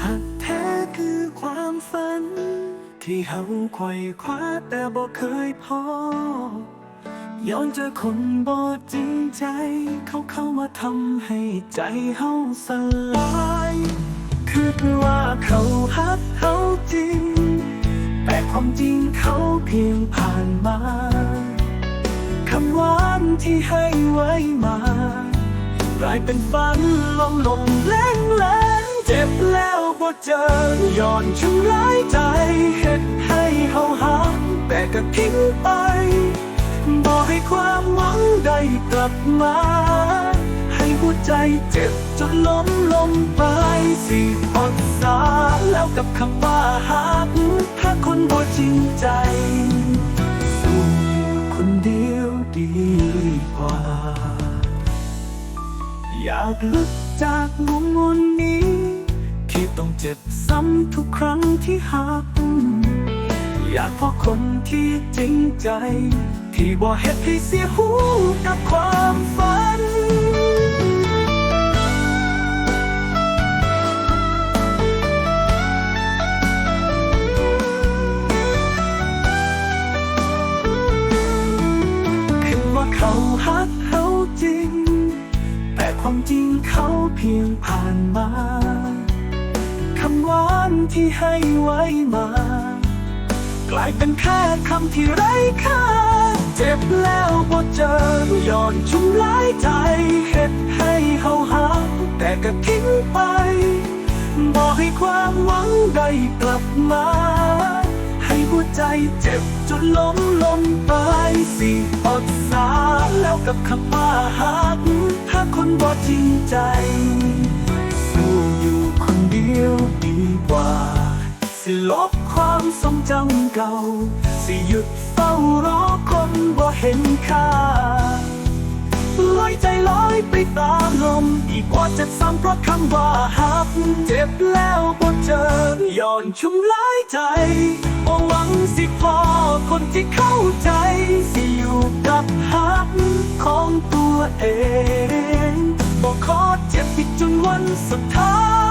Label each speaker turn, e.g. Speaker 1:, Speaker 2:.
Speaker 1: หักแท้คือความฝันที่เฮาควยคว้าแต่บ่เคยพอ ย้อนเจอคนบ่จริงใจ เขาเข้ามาทำให้ใจเฮาสลาย คือว่าเขาฮักเขาจริง แต่ความจริงเขาเพียงผ่านมาคำหวานที่ให้ไว้มากลายเป็นฝันลมลมแรงแรงเจ็บแล้วบ่เจอย้อนชุ่มร้ายใจเฮ็ดให้เฮาหักแต่ก็ทิ้งไปบอกให้ความหวังได้กลับมา หัวใจเจ็บจนล้มลงไปสิอดสาแล้วกับคำว่าหักถ้าคนบ่จริงใจ สู้คนเดียวดีกว่า อยากลุกจากมุมมนนี้ที่ต้องเจ็บซ้ำทุกครั้งที่หัก อยากพบคนที่จริงใจ ที่บ่เฮ็ดให้เสียหูกับความฝัน เขาฮักเขาจริง แต่ความจริงเขาเพียงผ่านมาคำหวานที่ให้ไว้มา กลายเป็นแค่คำที่ไร้ค่า เจ็บแล้วบ่เจอย้อนชุ่มร้ายใจเฮ็ดให้เฮาหักแต่ก็ทิ้งไป บอกให้ความหวังได้กลับมา ใจเจ็บจนล้มลงไปสิอดสาแล้วกับคำว่าหักถ้าคนบ่จริงใจ สู้อยู่คนเดียวดีกว่า สิลบความทรงจำเก่า สิหยุดเฝ้ารอคนบ่เห็นค่าลอยใจลอยไปตามลมอีกว่าเจ็บซ้ำเพราะคำว่าหัก เจ็บแล้วบ่เจอย้อนชุ่มหลายใจ บ่พอคนที่เข้าใจสิอยู่กับฮักของตัวเองบ่ขอเจ็บอีกจนวันสุดท้าย